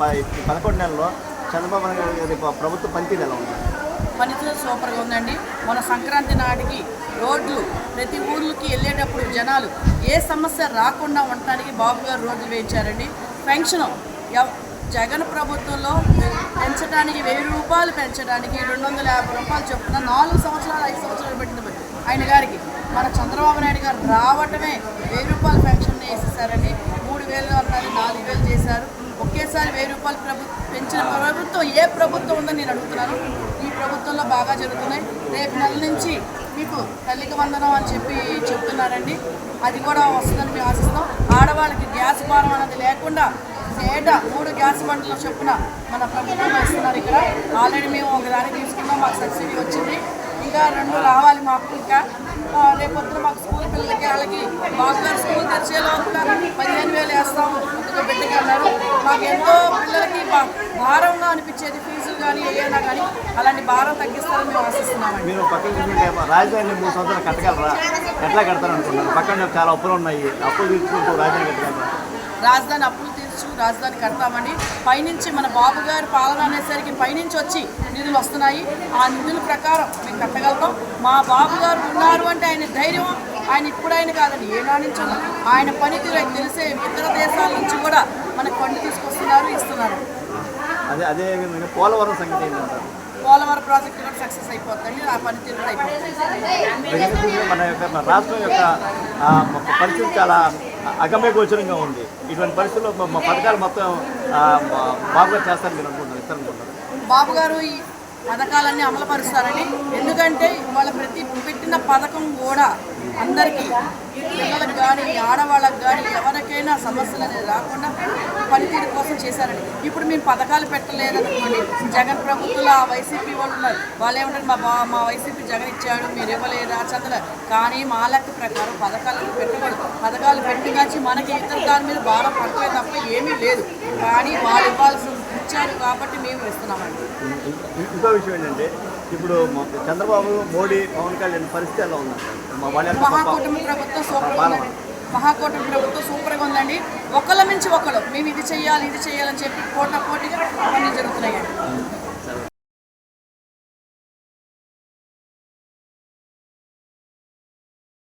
ప- ఇప్పుడు పదకొండు నెలల్లో చంద్రబాబు నాయుడు గారి ప్రభుత్వ పనితీరు ఎలా ఉంది? పనితీరు సూపర్గా ఉందండి. మన సంక్రాంతి నాటికి రోడ్లు ప్రతి ఊర్లకి వెళ్ళేటప్పుడు జనాలు ఏ సమస్య రాకుండా ఉండటానికి బాబు గారు రోడ్లు వేయించారండి. పెన్షన్ జగన్ ప్రభుత్వంలో పెంచడానికి వెయ్యి రూపాయలు పెంచడానికి రెండు వందల యాభై రూపాయలు చొప్పున నాలుగు సంవత్సరాలు ఐదు సంవత్సరాలు పెట్టింది ఆయన గారికి. మన చంద్రబాబు నాయుడు గారు రావటమే వెయ్యి రూపాయల పెన్షన్ వేసేసారండి. వేలు అన్నారు నాలుగు వేలు చేశారు. ఒకేసారి వెయ్యి రూపాయలు ప్రభుత్వం పెంచిన ప్రభుత్వం ఏ ప్రభుత్వం ఉందని నేను అడుగుతున్నాను. ఈ ప్రభుత్వంలో బాగా జరుగుతున్నాయి. రేపు నెల నుంచి మీకు తల్లికి వందనం అని చెప్పి చెప్తున్నారండి. అది కూడా వస్తుందని మేము ఆశిస్తాం ఆడవాళ్ళకి గ్యాస్ భారం అనేది లేకుండా ఏటా మూడు గ్యాస్ బండ్ల చొప్పున మన ప్రభుత్వం ఇస్తున్నారు ఇక్కడ. ఆల్రెడీ మేము ఒకదాన్ని తీసుకున్నాం మాకు సబ్సిడీ వచ్చింది. ఇంకా రెండు రావాలి మాకు ఇంకా. రేపొద్దున మాకు స్కూల్ పిల్లలకి వాళ్ళకి బాగా స్కూల్ తెరిచేలోగా పదిహేను వేలు వేస్తాము. ఇంకొక బిడ్డకి అన్నారు. మాకు ఎంతో పిల్లలకి భారంగా అనిపించేది ఫీజులు కానీ ఏదైనా కానీ అలాంటి భారం తగ్గిస్తారని మేము ఆశిస్తున్నామండి. మీరు పక్కన రాజధాని మూడు సంవత్సరాలు కట్టగలరా? ఎట్లా కడతారు పక్కన చాలా అప్పులు ఉన్నాయి. అప్పులు తీసుకుంటూ రాజధాని కట్టగలరా? రాజధాని అప్పులు తీర్చు రాజధాని కడతామండి. పైనుంచి మన బాబు గారి పాలన అనేసరికి పైనుంచి వచ్చి నిధులు వస్తున్నాయి. ఆ నిధుల ప్రకారం మేము కట్టగలుగుతాం. మా బాబు గారు ఉన్నారు అంటే ఆయన ధైర్యం. ఆయన ఇప్పుడు ఆయన కాదండి ఏనాడు నుంచి. ఆయన పనితీరు ఆయన తెలిసే ఇతర దేశాల నుంచి కూడా మనకు ఫండ్ తీసుకొస్తున్నారు ఇస్తున్నారు. అదే అదే విధంగా పోలవరం సంగతి ఏంటంటారు? పోలవరం ప్రాజెక్టు కూడా సక్సెస్ అయిపోతుంది ఆ పనితీరు కూడా అయిపోతుంది మన యొక్క రాష్ట్రం యొక్క పరిస్థితి చాలా అగమ్య గోచరంగా ఉంది. ఇటువంటి పరిస్థితుల్లో మా పథకాలు మొత్తం బాబు గారు చేస్తారని మీరు అనుకుంటున్నారు. ఇస్తారనుకుంటున్నారు బాబు గారు ఈ పథకాలన్నీ అమలుపరుస్తారని. ఎందుకంటే వాళ్ళ ప్రతి పెట్టిన పథకం కూడా అందరికీ పిల్లలకు కానీ ఆడవాళ్ళకి ఎవరికైనా సమస్యలు అనేది రాకుండా పనితీరు కోసం చేశారండి ఇప్పుడు మేము పథకాలు పెట్టలేదనుకోండి. జగన్ ప్రభుత్వంలో ఆ వైసీపీ వాళ్ళు ఉన్నారు. వాళ్ళు ఏమంటారు మా బా మా వైసీపీ జగన్ ఇచ్చాడు మీరు ఇవ్వలేదా? చంద్ర కానీ మా లెక్క ప్రకారం పథకాలను పెట్టకూడదు. పథకాలు పెట్టుగాచి మనకి ఇతర దాని మీద భారం పడలేదు తప్ప ఏమీ లేదు. కానీ వాళ్ళు ఇవ్వాల్సి ఇచ్చారు కాబట్టి మేము ఇస్తున్నామండి. ఇంకో విషయం ఏంటంటే ఇప్పుడు చంద్రబాబు మోడీ పవన్ కళ్యాణ్ పరిస్థితి ఎలా ప- మహాకూటమి ప్రభుత్వం ఉందండి. మహాకూటమి ప్రభుత్వం సూపర్గా ఉందండి. ఒకళ్ళ మించి ఒకళ్ళు. మేము ఇది చేయాలి ఇది చేయాలని చెప్పి పోటా పోటీగా పనులు జరుగుతున్నాయండి.